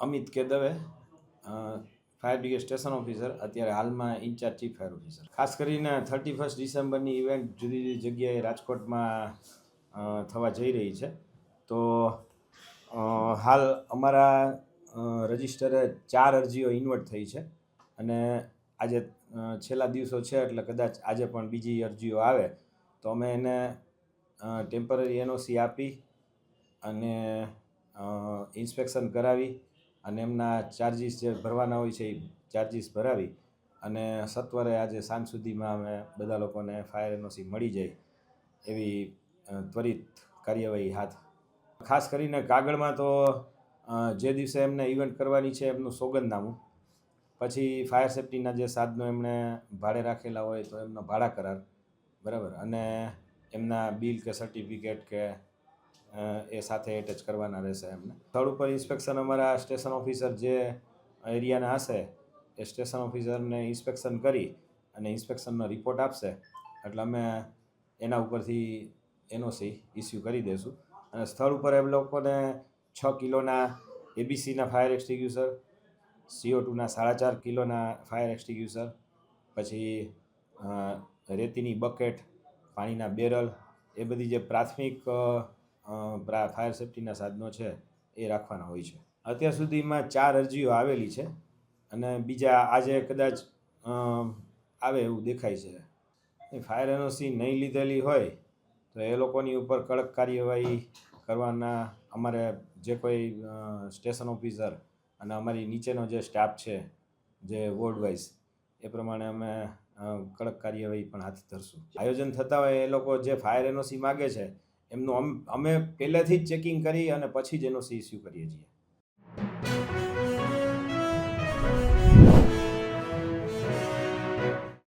Amit K Dave fire brigade station officer, અત્યારે હાલમાં in charge chief fire officer. ખાસ કરીને થર્ટી ફર્સ્ટ ડિસેમ્બરની ઇવેન્ટ જુદી જુદી જગ્યાએ રાજકોટમાં થવા જઈ રહી છે. તો હાલ અમારા રજિસ્ટરે ચાર અરજીઓ ઇન્વર્ટ થઈ છે અને આજે છેલ્લા દિવસો છે એટલે કદાચ આજે પણ બીજી અરજીઓ આવે. તો અમે એને ટેમ્પરરી એનઓસી આપી અને ઇન્સ્પેક્શન કરાવી અને એમના ચાર્જીસ જે ભરવાના હોય છે એ ચાર્જીસ ભરાવી અને સત્વરે આજે સાંજ સુધીમાં અમે બધા લોકોને ફાયર એનઓસી મળી જાય એવી ત્વરિત કાર્યવાહી હાથ ખાસ કરીને કાગળમાં તો જે દિવસે એમને ઇવેન્ટ કરવાની છે એમનું સોગંદનામું, પછી ફાયર સેફ્ટીના જે સાધનો એમણે ભાડે રાખેલા હોય તો એમનો ભાડા કરાર, બરાબર? અને એમના બિલ કે સર્ટિફિકેટ કે એ સાથે એટેચ કરવાના રહેશે એમને. સ્થળ ઉપર ઇન્સ્પેક્શન અમારા સ્ટેશન ઓફિસર જે એરિયાના હશે, એ સ્ટેશન ઓફિસરને ઇન્સ્પેક્શન કરી અને ઇન્સ્પેક્શનનો રિપોર્ટ આપશે. એટલે અમે એના ઉપરથી એનઓસી ઇસ્યુ કરી દઈશું. અને સ્થળ ઉપર એમ લોકોને છ કિલોના એબીસીના ફાયર એક્સટિગ્યુસર સીઓ ટુના સાડા ચાર કિલોના ફાયર એક્સટિગ્યુસર પછી રેતીની બકેટ પાણીના બેરલ એ બધી જે પ્રાથમિક ફાયર સેફ્ટીના સાધનો છે એ રાખવાના હોય છે. અત્યાર સુધીમાં ચાર અરજીઓ આવેલી છે અને બીજા આજે કદાચ આવે એવું દેખાય છે. ફાયર એનઓસી નહીં લીધેલી હોય તો એ લોકોની ઉપર કડક કાર્યવાહી કરવાના અમારે જે કોઈ સ્ટેશન ઓફિસર અને અમારી નીચેનો જે સ્ટાફ છે, જે વોર્ડ વાઇઝ એ પ્રમાણે અમે કડક કાર્યવાહી પણ હાથ ધરશું. આયોજન થતા હોય એ લોકો જે ફાયર એનઓસી માગે છે એમનું અમ- પહેલેથી જ ચેકિંગ કરી અને પછી જ એનો સી ઇસ્યુ કરીએ છીએ.